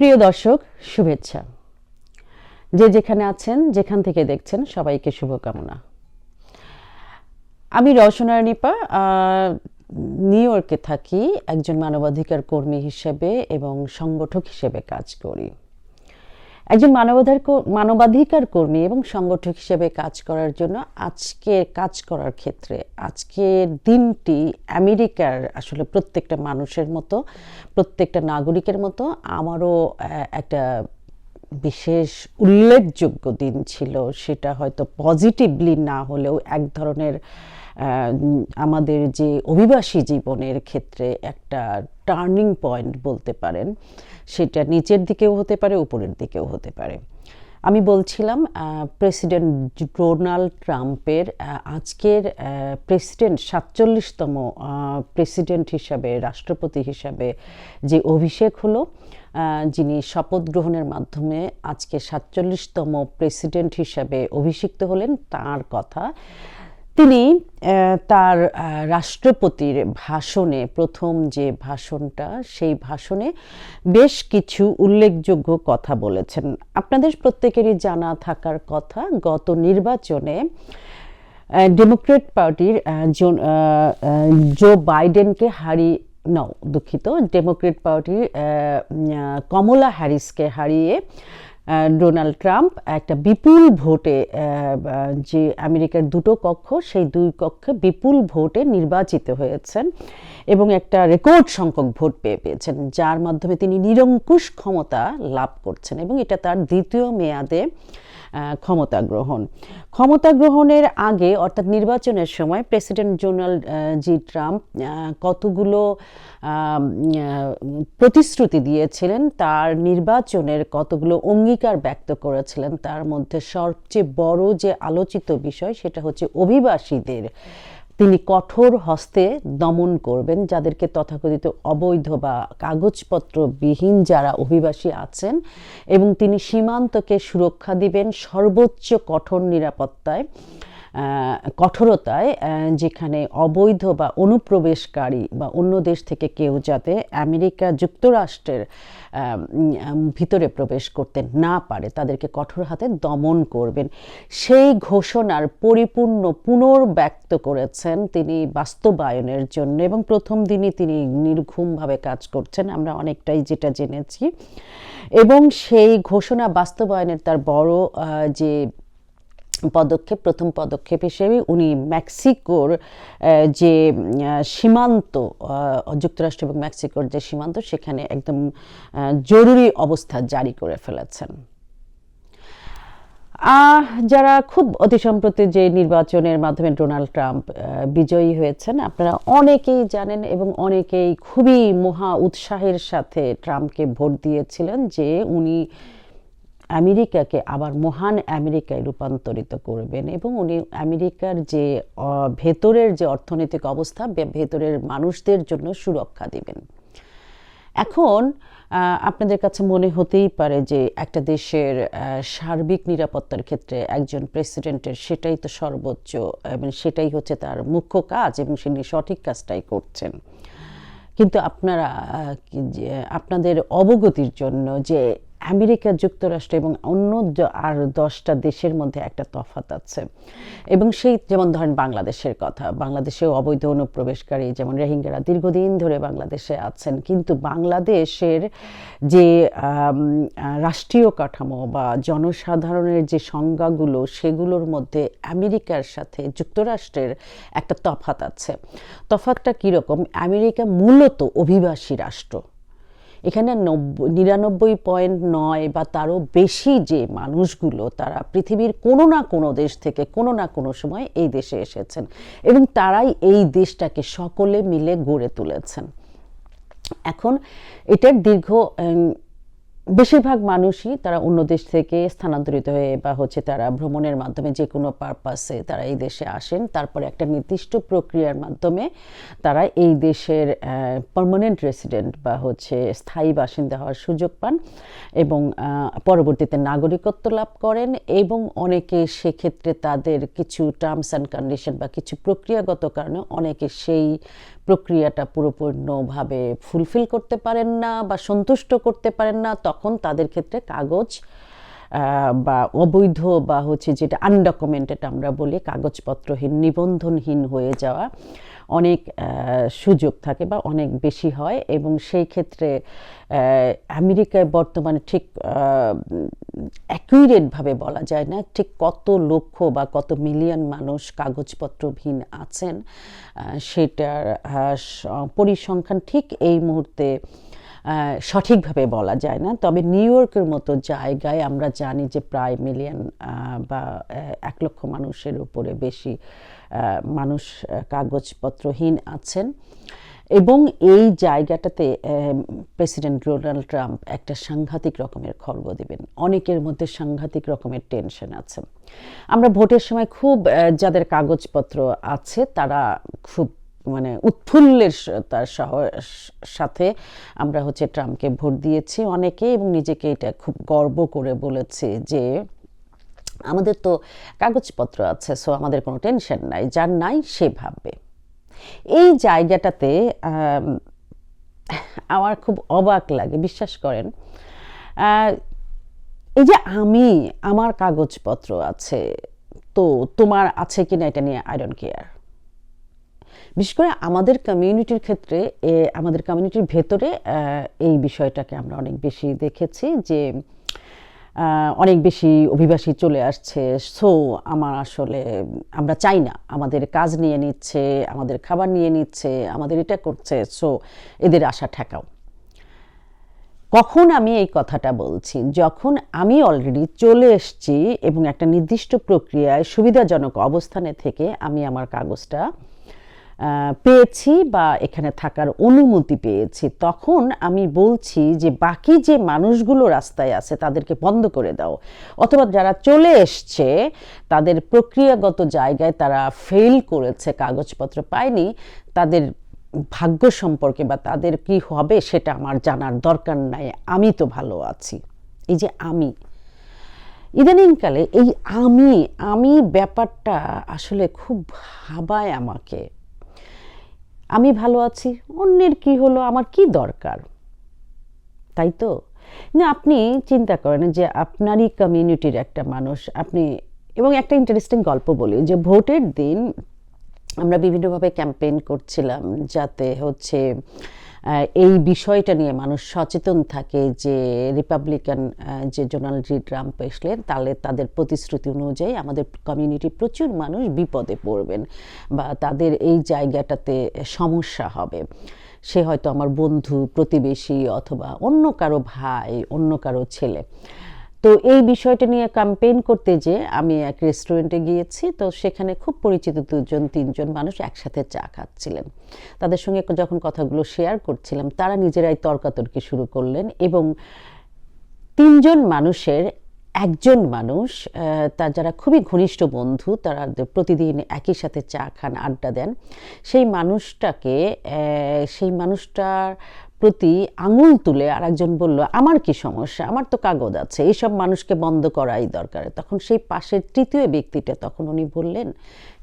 প্রিয় দর্শক, শুভেচ্ছা। যে যেখানে আছেন, যেখান থেকে দেখছেন, সবাইকে শুভকামনা। আমি রসনার নিপা নিউ ইয়র্কে থাকি, একজন মানবাধিকার কর্মী হিসেবে এবং সংগঠক হিসেবে কাজ করি। একজন মানবাধিকার মানবাধিকার কর্মী এবং সংগঠক হিসেবে কাজ করার জন্য আজকে কাজ করার ক্ষেত্রে, আজকের দিনটি আমেরিকার আসলে প্রত্যেকটা মানুষের মতো, প্রত্যেকটা নাগরিকের মতো আমারও একটা বিশেষ উল্লেখযোগ্য দিন ছিল। সেটা হয়তো পজিটিভলি না হলেও এক ধরনের আমাদের যে অভিবাসী জীবনের ক্ষেত্রে একটা টার্নিং পয়েন্ট বলতে পারেন। সেটা নিচের দিকেও হতে পারে, উপরের দিকেও হতে পারে। আমি বলছিলাম প্রেসিডেন্ট ডোনাল্ড ট্রাম্পের আজকের প্রেসিডেন্ট সাতচল্লিশতম প্রেসিডেন্ট হিসাবে, রাষ্ট্রপতি হিসাবে যে অভিষেক হলো যিনি শপথ গ্রহণের মাধ্যমে আজকে সাতচল্লিশতম প্রেসিডেন্ট হিসাবে অভিষিক্ত হলেন, তার কথা তিনি তার রাষ্ট্রপতির ভাষণে, প্রথম যে ভাষণটা, সেই ভাষণে বেশ কিছু উল্লেখযোগ্য কথা বলেছেন। আপনাদের প্রত্যেকেরই জানা থাকার কথা, গত নির্বাচনে ডেমোক্রেট পার্টির জো বাইডেনকে হারিয়ে নাও দুঃখিত ডেমোক্রেট পার্টির কমলা হ্যারিসকে হারিয়ে ডোনাল্ড ট্রাম্প একটা বিপুল ভোটে যে আমেরিকার দুটো কক্ষ, সেই দুই কক্ষে বিপুল ভোটে নির্বাচিত হয়েছেন এবং একটা রেকর্ড সংখ্যক ভোট পেয়ে পেয়েছেন, যার মাধ্যমে তিনি নিরঙ্কুশ ক্ষমতা লাভ করছেন এবং এটা তার দ্বিতীয় মেয়াদে ক্ষমতা গ্রহণ। ক্ষমতা গ্রহণের আগে, অর্থাৎ নির্বাচনের সময়, প্রেসিডেন্ট ডোনাল্ড জি ট্রাম্প কতগুলো প্রতিশ্রুতি দিয়েছিলেন, তার নির্বাচনের কতগুলো অঙ্গীকার ব্যক্ত করেছিলেন। তার মধ্যে সবচেয়ে বড় যে আলোচিত বিষয় সেটা হচ্ছে অভিবাসীদের। তিনি কঠোর হস্তে দমন করবেন, যাদেরকে তথাকথিত অবৈধ বা কাগজপত্রবিহীন যারা অভিবাসী আছেন এবং তিনি সীমান্তকে সুরক্ষা দিবেন সর্বোচ্চ কঠোর নিরাপত্তায়। কঠোরতায় যেখানে অবৈধ বা অনুপ্রবেশকারী বা অন্য দেশ থেকে কেউ যাতে আমেরিকা যুক্তরাষ্ট্রের ভিতরে প্রবেশ করতে না পারে, তাদেরকে কঠোর হাতে দমন করবেন। সেই ঘোষণার পরিপূর্ণ পুনর্ব্যক্ত করেছেন তিনি বাস্তবায়নের জন্য এবং প্রথম দিনই তিনি নির্ঘুমভাবে কাজ করছেন, আমরা অনেকটাই যেটা জেনেছি। এবং সেই ঘোষণা বাস্তবায়নের তার বড় যে পদক্ষেপ, প্রথম পদক্ষেপ হিসেবে উনি মেক্সিকোর যে সীমান্ত যুক্তরাষ্ট্র এবং মেক্সিকোর যে সীমান্ত সেখানে একদম জরুরি অবস্থা জারি করে ফেলেছেন। যারা খুব অতি সম্প্রতি যে নির্বাচনের মাধ্যমে ডোনাল্ড ট্রাম্প বিজয়ী হয়েছেন, আপনারা অনেকেই জানেন এবং অনেকেই খুবই মহা উৎসাহের সাথে ট্রাম্পকে ভোট দিয়েছিলেন যে উনি আমেরিকাকে আবার মহান আমেরিকায় রূপান্তরিত করবেন এবং উনি আমেরিকার যে ভেতরের যে অর্থনৈতিক অবস্থা ভেতরের মানুষদের জন্য সুরক্ষা দিবেন। এখন আপনাদের কাছে মনে হতেই পারে যে একটা দেশের সার্বিক নিরাপত্তার ক্ষেত্রে একজন প্রেসিডেন্টের সেটাই তো সর্বোচ্চ এবং সেটাই হচ্ছে তার মুখ্য কাজ এবং তিনি সঠিক কাজটাই করছেন। কিন্তু আপনারা আপনাদের অবগতির জন্য যে আমেরিকা, যুক্তরাষ্ট্র এবং অন্য আর দশটা দেশের মধ্যে একটা তফাত আছে। এবং সেই যেমন ধরেন বাংলাদেশের কথা, বাংলাদেশেও অবৈধ অনুপ্রবেশকারী যেমন রোহিঙ্গারা দীর্ঘদিন ধরে বাংলাদেশে আছেন, কিন্তু বাংলাদেশের যে রাষ্ট্রীয় কাঠামো বা জনসাধারণের যে সংজ্ঞাগুলো, সেগুলোর মধ্যে আমেরিকার সাথে যুক্তরাষ্ট্রের একটা তফাত আছে। তফাতটা কীরকম? আমেরিকা মূলত অভিবাসী রাষ্ট্র। এখানে নব্বই, নিরানব্বই পয়েন্ট নয় বা তারও বেশি যে মানুষগুলো তারা পৃথিবীর কোনো না কোনো দেশ থেকে কোনো না কোনো সময় এই দেশে এসেছেন এবং তারাই এই দেশটাকে সকলে মিলে গড়ে তুলেছেন। এখন এটার দীর্ঘ বেশিরভাগ মানুষই তারা অন্য দেশ থেকে স্থানান্তরিত হয়ে বা হচ্ছে তারা ভ্রমণের মাধ্যমে যে কোনো পারপাসে তারা এই দেশে আসেন। তারপরে একটা নির্দিষ্ট প্রক্রিয়ার মাধ্যমে তারা এই দেশের পারমানেন্ট রেসিডেন্ট বা হচ্ছে স্থায়ী বাসিন্দা হওয়ার সুযোগ পান এবং পরবর্তীতে নাগরিকত্ব লাভ করেন এবং অনেকে সেক্ষেত্রে তাদের কিছু টার্মস অ্যান্ড কন্ডিশন বা কিছু প্রক্রিয়াগত কারণে অনেকে সেই প্রক্রিয়াটা পুরোপূর্ণভাবে ফুলফিল করতে পারেন না বা সন্তুষ্ট করতে পারেন না, তখন তাদের ক্ষেত্রে কাগজ বা অবৈধ বা হচ্ছে যেটা আনডকুমেন্টেড আমরা বলি, কাগজপত্রহীন, নিবন্ধনহীন হয়ে যাওয়া অনেক সুযোগ থাকে বা অনেক বেশি হয় এবং সেই ক্ষেত্রে আমেরিকায় বর্তমানে ঠিক অ্যাকুরেটভাবে বলা যায় না ঠিক কত লক্ষ বা কত মিলিয়ন মানুষ কাগজপত্রহীন আছেন সেটার পরিসংখ্যান ঠিক এই মুহূর্তে সঠিকভাবে বলা যায় না। তবে নিউ ইয়র্কের মতো জায়গায় আমরা জানি যে প্রায় মিলিয়ন বা এক লক্ষ মানুষের উপরে বেশি মানুষ কাগজপত্রহীন আছেন। এবং এই জায়গাটাতে প্রেসিডেন্ট ডোনাল্ড ট্রাম্প একটা সাংঘাতিক রকমের খর্গ দিবেন। অনেকের মধ্যে সাংঘাতিক রকমের টেনশন আছে। আমরা ভোটের সময় খুব যাদের কাগজপত্র আছে, তারা খুব মানে উৎফুল্লের তার সাথে আমরা হচ্ছে ট্রাম্পকে ভোট দিয়েছি অনেকে এবং নিজেকে এটা খুব গর্ব করে বলেছে যে আমাদের তো কাগজপত্র আছে সো আমাদের কোনো টেনশন নাই, যার নাই সে ভাববে। এই জায়গাটাতে আমার খুব অবাক লাগে, বিশ্বাস করেন। এই যে আমি, আমার কাগজপত্র আছে, তো তোমার আছে কিনা এটা নিয়ে আই ডোন্ট কেয়ার বিশেষ করে আমাদের কমিউনিটির ক্ষেত্রে আমাদের কমিউনিটির ভেতরে এই বিষয়টাকে আমরা অনেক বেশি দেখেছি যে অনেক বেশি অভিবাসী চলে আসছে। সো আমার আসলে, আমরা চাই না। আমাদের কাজ নিয়ে নিচ্ছে, আমাদের খাবার নিয়ে নিচ্ছে, আমাদের এটা করছে। সো এদের আশা ঠেকাও। কখন আমি এই কথাটা বলছি? যখন আমি অলরেডি চলে এসেছি এবং একটা নির্দিষ্ট প্রক্রিয়ায় সুবিধাজনক অবস্থানে থেকে আমি আমার কাগজটা পেয়েছি বা এখানে থাকার অনুমতি পেয়েছি, তখন আমি বলছি যে বাকি যে মানুষগুলো রাস্তায় আছে তাদেরকে বন্ধ করে দাও। অথবা যারা চলে এসছে, তাদের প্রক্রিয়াগত জায়গায় তারা ফেল করেছে, কাগজপত্র পায়নি, তাদের ভাগ্য সম্পর্কে বা তাদের কি হবে সেটা আমার জানার দরকার নাই, আমি তো ভালো আছি। এই যে আমি, ইদানিংকালে এই আমি আমি ব্যাপারটা আসলে খুব ভাবায় আমাকে। আমি ভালো আছি, অন্যের কি হলো, আমার কি দরকার? তাই তো? না, আপনি চিন্তা করেন যে আপনারই কমিউনিটির একটা মানুষ, আপনি, এবং একটা ইন্টারেস্টিং গল্প বলি যে ভোটের দিন আমরা বিভিন্নভাবে ক্যাম্পেইন করছিলাম যাতে হচ্ছে বিষয়টা নিয়ে মানুষ সচেতন থাকে যে রিপাবলিকান যে ডোনাল্ড জি ট্রাম্প এসলেন, তাহলে তাদের প্রতিশ্রুতি অনুযায়ী আমাদের কমিউনিটি প্রচুর মানুষ বিপদে পড়বেন বা তাদের এই জায়গাটাতে সমস্যা হবে। সে হয়তো আমার বন্ধু, প্রতিবেশী অথবা অন্য কারও ভাই, অন্য কারও ছেলে। তো এই বিষয়টা নিয়ে ক্যাম্পেইন করতে যে আমি এক রেস্টুরেন্টে গিয়েছি, তো সেখানে খুব পরিচিত দুজন, তিনজন মানুষ একসাথে চা খাচ্ছিলেন। তাদের সঙ্গে যখন কথাগুলো শেয়ার করছিলাম, তারা নিজেরাই তর্কাতর্কি শুরু করলেন এবং তিনজন মানুষের একজন মানুষ তার যারা খুবই ঘনিষ্ঠ বন্ধু, তারা প্রতিদিন একই সাথে চা খান, আড্ডা দেন। সেই মানুষটাকে সেই মানুষটার প্রতি আঙুল তুলে আর একজন বলল, আমার কি সমস্যা? আমার তো কাগজ আছে। এইসব মানুষকে বন্ধ করাই দরকার। তখন সেই পাশের তৃতীয় ব্যক্তিটা তখন উনি বললেন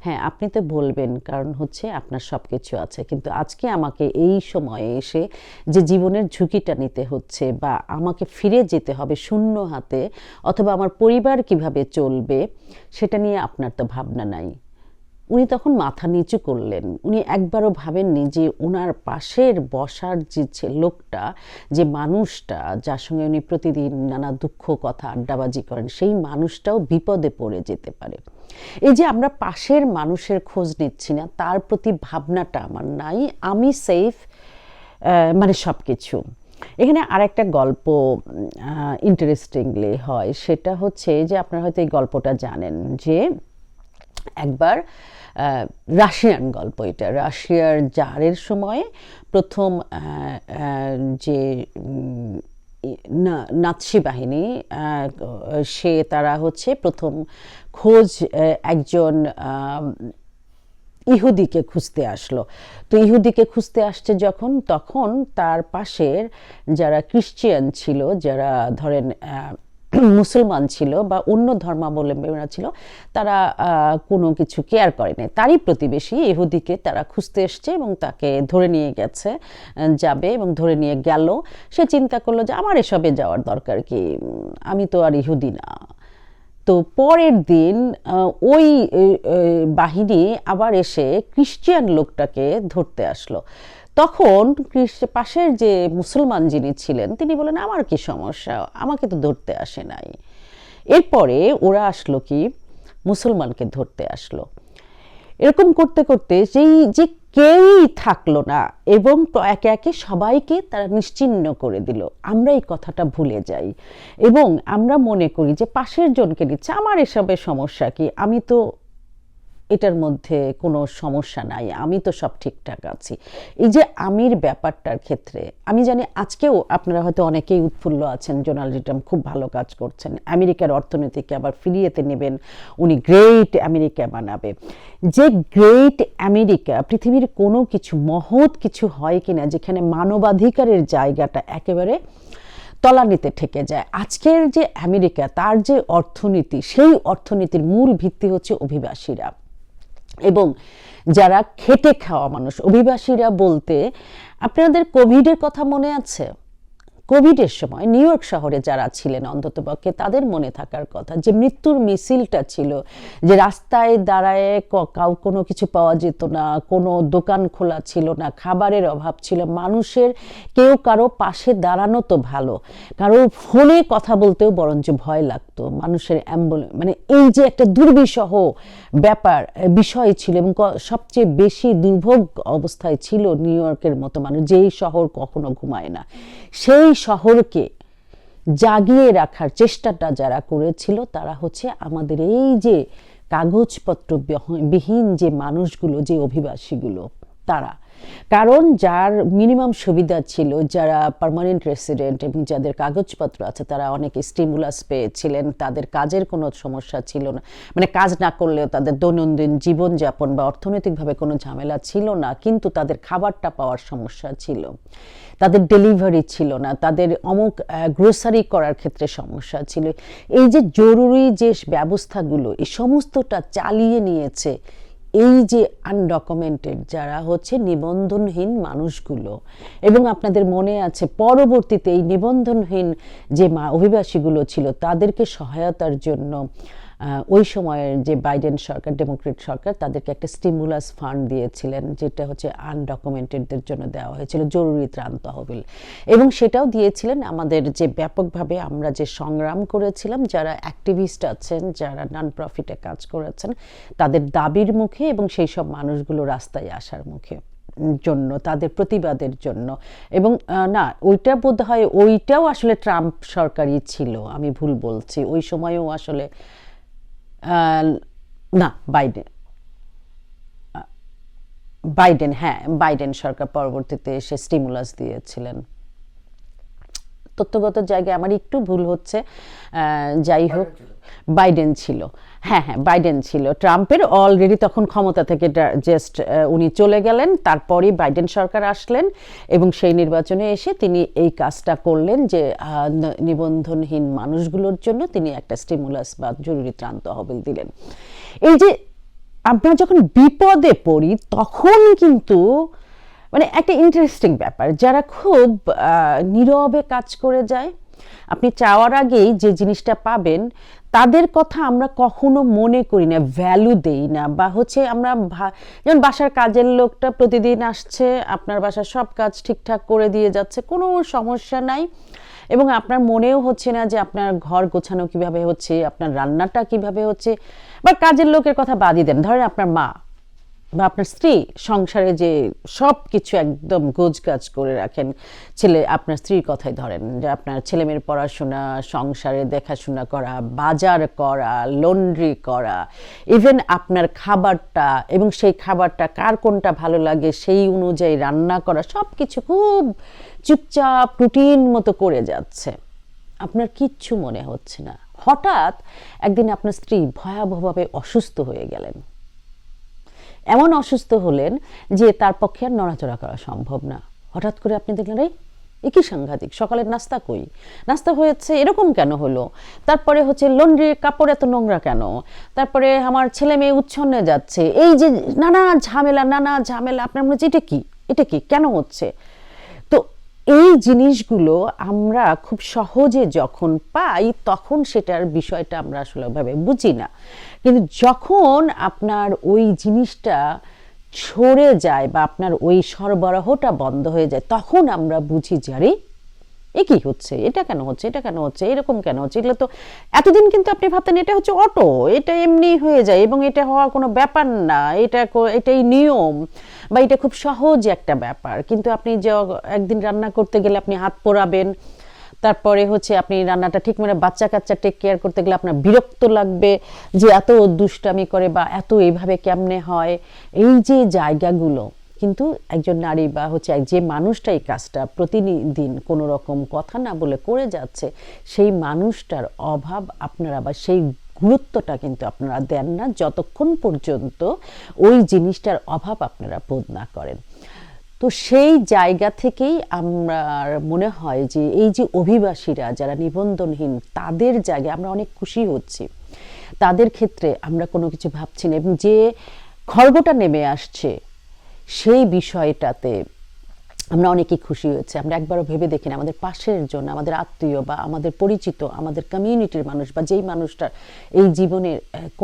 হ্যাঁ আপনি তো বলবেন, কারণ হচ্ছে আপনার সব কিছু আছে। কিন্তু আজকে আমাকে এই সময়ে এসে যে জীবনের ঝুঁকিটা নিতে হচ্ছে বা আমাকে ফিরে যেতে হবে শূন্য হাতে, অথবা আমার পরিবার কীভাবে চলবে, সেটা নিয়ে আপনার তো ভাবনা নাই। উনি তখন মাথা নিচু করলেন। উনি একবারও ভাবেননি যে ওনার পাশের বসার যে লোকটা, যে মানুষটা, যার সঙ্গে উনি প্রতিদিন নানা দুঃখ কথা আড্ডাবাজি করেন, সেই মানুষটাও বিপদে পড়ে যেতে পারে। এই যে আমরা পাশের মানুষের খোঁজ নিচ্ছি না, তার প্রতি ভাবনাটা আমার নাই। আমি সেফ মানে সব কিছু এখানে আরেকটা গল্প ইন্টারেস্টিংলি হয়। সেটা হচ্ছে যে আপনারা হয়তো এই গল্পটা জানেন যে একবার রাশিয়ান গল্প এটা। রাশিয়ার জারের সময়ে প্রথম যে নাৎসি বাহিনী সে তারা হচ্ছে প্রথম খোঁজ একজন ইহুদিকে খুঁজতে আসলো। তো ইহুদিকে খুঁজতে আসছে যখন, তখন তার পাশের যারা ক্রিশ্চিয়ান ছিল, যারা ধরেন মুসলমান ছিল বা অন্য ধর্মাবলম্বীরা ছিল, তারা কোনো কিছু কেয়ার করেনি। তারই প্রতিবেশী ইহুদিকে তারা খুঁজতে এসছে এবং তাকে ধরে নিয়ে গেছে যাবে এবং ধরে নিয়ে গেল। সে চিন্তা করল যে আমার এসবে যাওয়ার দরকার কি? আমি তো আর ইহুদি না। তো পরের দিন ওই বাহিনী আবার এসে খ্রিস্টিয়ান লোকটাকে ধরতে আসলো। তখন পাশের যে মুসলমান যিনি ছিলেন, তিনি বলেন, আমার কি সমস্যা? আমাকে তো ধরতে আসে নাই। এরপরে ওরা আসলো কি? মুসলমানকে ধরতে আসলো। এরকম করতে করতে যেই, যে কেউই থাকল না এবং একে একে সবাইকে তারা নিশ্চিহ্ন করে দিল। আমরা এই কথাটা ভুলে যাই এবং আমরা মনে করি যে পাশের জনকে নিচ্ছে। আমার এসবে সমস্যা কি? আমি তো এটার মধ্যে কোনো সমস্যা নাই, আমি তো সব ঠিকঠাক আছি। এই যে আমির ব্যাপারটার ক্ষেত্রে, আমি জানি আজকেও আপনারা হয়তো অনেকেই উৎফুল্ল আছেন ডোনাল্ড ট্রাম্প খুব ভালো কাজ করছেন, আমেরিকার অর্থনীতিকে আবার ফিরিয়েতে নেবেন, উনি গ্রেট আমেরিকা বানাবে। যে গ্রেট আমেরিকা, পৃথিবীর কোনো কিছু, মহৎ কিছু হয় কিনা, যেখানে মানবাধিকারের জায়গাটা একেবারে তলানিতে ঠেকে যায়, আজকের যে আমেরিকা, তার যে অর্থনীতি, সেই অর্থনীতির মূল ভিত্তি হচ্ছে অভিবাসীরা। এবং যারা খেটে খাওয়া মানুষ অভিবাসীরা বলতে আপনাদের কোভিডের কথা মনে আছে? কোভিডের সময় নিউ ইয়র্ক শহরে যারা ছিলেন অন্ততপক্ষে, তাদের মনে থাকার কথা যে মৃত্যুর মিছিলটা ছিল, যে রাস্তায় দাঁড়ায় কাউ, কোনো কিছু পাওয়া যেত না, কোনো দোকান খোলা ছিল না, খাবারের অভাব ছিল, মানুষের কেউ কারও পাশে দাঁড়ানো তো ভালো, কারও ফোনে কথা বলতেও বরঞ্চ ভয় লাগতো, মানুষের অ্যাম্বুলেন্স মানে এই যে একটা দুর্বিষহ ব্যাপার বিষয় ছিল এবং সবচেয়ে বেশি দুর্ভোগ অবস্থায় ছিল নিউ ইয়র্কের মতো মানুষ, যেই শহর কখনো ঘুমায় না। সেই শহরকে জাগিয়ে রাখার চেষ্টাটা যারা করেছিল, তারা হচ্ছে আমাদের এই যে কাগজপত্র বিহীন যে মানুষগুলো, যে অভিবাসীগুলো, তারা। কারণ যার মিনিমাম সুবিধা ছিল, যারা পার্মানেন্ট রেসিডেন্ট এবং যাদের কাগজপত্র আছে, তারা অনেক স্টিমুলাস পেয়েছিলেন, তাদের কাজের কোনো সমস্যা ছিল না। মানে কাজ না করলেও তাদের দৈনন্দিন জীবনযাপন বা অর্থনৈতিকভাবে কোনো ঝামেলা ছিল না, কিন্তু তাদের খাবারটা পাওয়ার সমস্যা ছিল। তাদের ডেলিভারি ছিল না, তাদের অমুক গ্রোসারি করার ক্ষেত্রে সমস্যা ছিল। এই যে জরুরি যে ব্যবস্থাগুলো, এই সমস্তটা চালিয়ে নিয়েছে, এই যে আনডকুমেন্টেড যারা হচ্ছে নিবন্ধনহীন মানুষগুলো, এবং আপনাদের মনে আছে পরবর্তীতে এই নিবন্ধনহীন যে অভিবাসীগুলো ছিল, তাদেরকে সহায়তার জন্য ওই সময়ের যে বাইডেন সরকার, ডেমোক্রেট সরকার, তাদেরকে একটা স্টিমুলাস ফান্ড দিয়েছিলেন, যেটা হচ্ছে আনডকুমেন্টেডদের জন্য দেওয়া হয়েছিল, জরুরি ত্রাণ তহবিল। এবং সেটাও দিয়েছিলেন আমাদের যে ব্যাপকভাবে আমরা যে সংগ্রাম করেছিলাম, যারা অ্যাক্টিভিস্ট আছেন, যারা নন প্রফিটে কাজ করেছেন, তাদের দাবির মুখে এবং সেই সব মানুষগুলো রাস্তায় আসার মুখে জন্য, তাদের প্রতিবাদের জন্য। এবং না, ওইটা বোধ হয় ওইটাও আসলে ট্রাম্প সরকারই ছিল, আমি ভুল বলছি। ওই সময়ও আসলে না বাইডেন বাইডেন হ্যাঁ বাইডেন সরকার পরবর্তীতে এসে স্টিমুলাস দিয়েছিলেন। তথ্যগত জায়গায় আমার একটু ভুল হচ্ছে যাই হোক বাইডেন ছিল। হ্যাঁ হ্যাঁ বাইডেন ছিল। ট্রাম্পের অলরেডি তখন ক্ষমতা থেকে জাস্ট উনি চলে গেলেন তারপরই বাইডেন সরকার আসলেন এবং সেই নির্বাচনে এসে তিনি এই কাজটা করলেন যে নিবন্ধনহীন মানুষগুলোর জন্য তিনি একটা স্টিমুলাস বা জরুরি ত্রাণ তহবিল দিলেন। এই যে আমরা যখন বিপদে পড়ি তখন কিন্তু মানে একটা ইন্টারেস্টিং ব্যাপার। যারা খুব নীরবে কাজ করে যায়, আপনি চাওয়ার আগেই যে জিনিসটা পাবেন, তাদের কথা আমরা কখনো মনে করি না ভ্যালু দেই না। বা হচ্ছে আমরা যেমন বাসার কাজের লোকটা প্রতিদিন আসছে, আপনার বাসার সব কাজ ঠিকঠাক করে দিয়ে যাচ্ছে, কোনো সমস্যা নাই। এবং আপনার মনেও হচ্ছে না যে আপনার ঘর গোছানো কীভাবে হচ্ছে, আপনার রান্নাটা কীভাবে হচ্ছে। বা কাজের লোকের কথা বাদই দেন। ধরেন আপনার মা বা আপনার স্ত্রী সংসারে যে সব কিছু একদম গোজগাজ করে রাখেন, ছেলে আপনার স্ত্রীর কথাই ধরেন যে আপনার ছেলেমেয়ের পড়াশোনা, সংসারে দেখাশোনা করা, বাজার করা, লন্ড্রি করা ইভেন আপনার খাবারটা এবং সেই খাবারটা কার কোনটা ভালো লাগে সেই অনুযায়ী রান্না করা সব কিছু খুব চুপচাপ রুটিন মতো করে যাচ্ছে। আপনার কিচ্ছু মনে হচ্ছে না। হঠাৎ একদিন আপনার স্ত্রী ভয়াবহভাবে অসুস্থ হয়ে গেলেন। এমন অসুস্থ হলেন যে তার পক্ষে আর নড়াচড়া করা সম্ভব না। হঠাৎ করে আপনি দেখলেন, এই, এ কি সাংঘাতিক? সকালের নাস্তা কই? নাস্তা হয়েছে, এরকম কেন হলো? তারপরে হচ্ছে লন্ড্রির কাপড় এত নোংরা কেন? তারপরে আমার ছেলে মেয়ে উচ্ছন্নে যাচ্ছে। এই যে নানা ঝামেলা নানা ঝামেলা, আপনার মনে হচ্ছে এটা কি? এটা কি? কেন হচ্ছে? এই জিনিসগুলো আমরা খুব সহজে যখন পাই, তখন সেটার বিষয়টা আমরা আসলে বুঝি না। কিন্তু যখন আপনার ওই জিনিসটা ছড়ে যায় বা আপনার ওই সরবরাহটা বন্ধ হয়ে যায়, তখন আমরা বুঝি যে, আরে এ কি হচ্ছে? এটা কেন হচ্ছে? এটা কেন হচ্ছে? এরকম কেন হচ্ছে? এগুলো তো এতদিন কিন্তু আপনি ভাবতেন এটা হচ্ছে অটো, এটা এমনি হয়ে যায় এবং এটা হওয়া কোনো ব্যাপার না। এটা এটাই নিয়ম বা এটা খুব সহজ একটা ব্যাপার। কিন্তু আপনি যে একদিন রান্না করতে গেলে আপনি হাত পোড়াবেন, তারপরে হচ্ছে আপনি রান্নাটা ঠিক মানে বাচ্চা কাচ্চা টেক কেয়ার করতে গেলে আপনার বিরক্ত লাগবে যে এত দুষ্টামি করে বা এত এইভাবে কেমনে হয়? এই যে জায়গাগুলো কিন্তু একজন নারী বা হচ্ছে যে মানুষটা এই কাজটা প্রতিদিন কোনো রকম কথা না বলে করে যাচ্ছে, সেই মানুষটার অভাব আপনারা বা সেই গুরুত্বটা কিন্তু আপনারা দেন না যতক্ষণ পর্যন্ত ওই জিনিসটার অভাব আপনারা বোধ না করেন। তো সেই জায়গা থেকেই আমার মনে হয় যে এই যে অভিবাসীরা যারা নিবন্ধনহীন, তাদের জায়গায় আমরা অনেক খুশি হচ্ছি। তাদের ক্ষেত্রে আমরা কোনো কিছু ভাবছি না এবং যে খর্বটা নেমে আসছে সেই বিষয়টাতে আমরা অনেকেই খুশি হয়েছে। আমরা একবারও ভেবে দেখি না আমাদের পাশের জন্য আমাদের আত্মীয় বা আমাদের পরিচিত, আমাদের কমিউনিটির মানুষ বা যেই মানুষটা এই জীবনে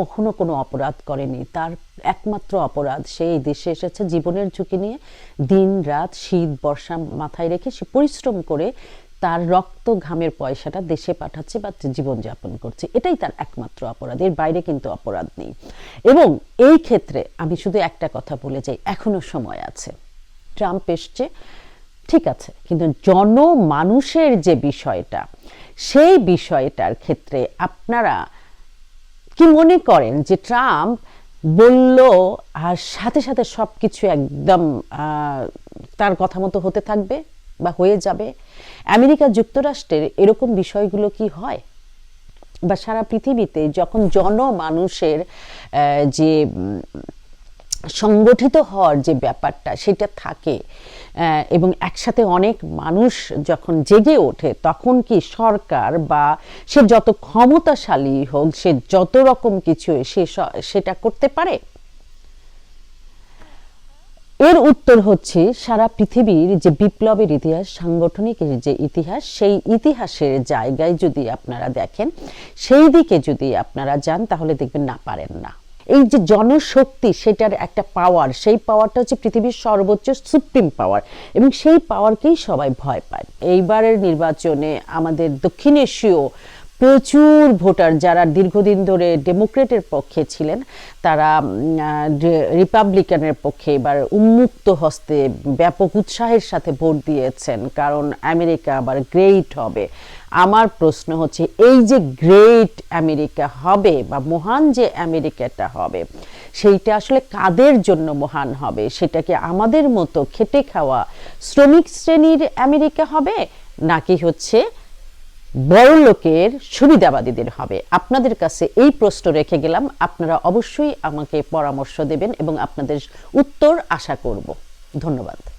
কখনো কোনো অপরাধ করেনি, তার একমাত্র অপরাধ সে এই দেশে এসেছে জীবনের ঝুঁকি নিয়ে দিন রাত শীত বর্ষা মাথায় রেখে সে পরিশ্রম করে তার রক্ত ঘামের পয়সাটা দেশে পাঠাচ্ছে বা জীবনযাপন করছে। এটাই তার একমাত্র অপরাধ। এর বাইরে কিন্তু অপরাধ নেই। এবং এই ক্ষেত্রে আমি শুধু একটা কথা বলে যাই, এখনও সময় আছে। ট্রাম্প এসছে, ঠিক আছে, কিন্তু জনমানুষের যে বিষয়টা, সেই বিষয়টার ক্ষেত্রে আপনারা কি মনে করেন যে ট্রাম্প বলল আর সাথে সাথে সব কিছু একদম তার কথা মতো হতে থাকবে? বা হয়ে যাবে। আমেরিকা যুক্তরাষ্ট্রের এরকম বিষয়গুলো কি হয়? বা সারা পৃথিবীতে যখন জনমানুষের যে সংগঠিত হওয়ার যে ব্যাপারটা সেটা থাকে এবং একসাথে অনেক মানুষ যখন জেগে ওঠে, তখন কি সরকার বা সে যত ক্ষমতাশালী হোক, সে যত রকম কিছু সে, সেটা করতে পারে? এর উত্তর হচ্ছে সারা পৃথিবীর যে বিপ্লবের ইতিহাস, সাংগঠনিক যে ইতিহাস, সেই ইতিহাসের জায়গায় যদি আপনারা দেখেন, সেই দিকে যদি আপনারা যান, তাহলে দেখবেন না পারেন না। এই যে জনশক্তি, সেটার একটা পাওয়ার সেই পাওয়ারটা হচ্ছে পৃথিবীর সর্বোচ্চ সুপ্রিম পাওয়ার এবং সেই পাওয়ারকেই সবাই ভয় পায়। এইবারের নির্বাচনে আমাদের দক্ষিণ এশীয় প্রচুর ভোটার যারা দীর্ঘদিন ধরে ডেমোক্রেটের পক্ষে ছিলেন, তারা রিপাবলিকানের পক্ষে এবার উন্মুক্ত হস্তে ব্যাপক উৎসাহের সাথে ভোট দিয়েছেন, কারণ আমেরিকা আবার গ্রেট হবে। আমার প্রশ্ন হচ্ছে, এই যে গ্রেট আমেরিকা হবে বা মহান যে আমেরিকাটা হবে, সেইটা আসলে কাদের জন্য মহান হবে? সেটা কি আমাদের মতো খেটে খাওয়া শ্রমিক শ্রেণির আমেরিকা হবে, নাকি হচ্ছে বড় লোকের সুবিধাবাদীদের হবে। আপনাদের কাছে এই প্রশ্ন রেখে গেলাম। আপনারা অবশ্যই আমাকে পরামর্শ দেবেন এবং আপনাদের উত্তর আশা করব। ধন্যবাদ।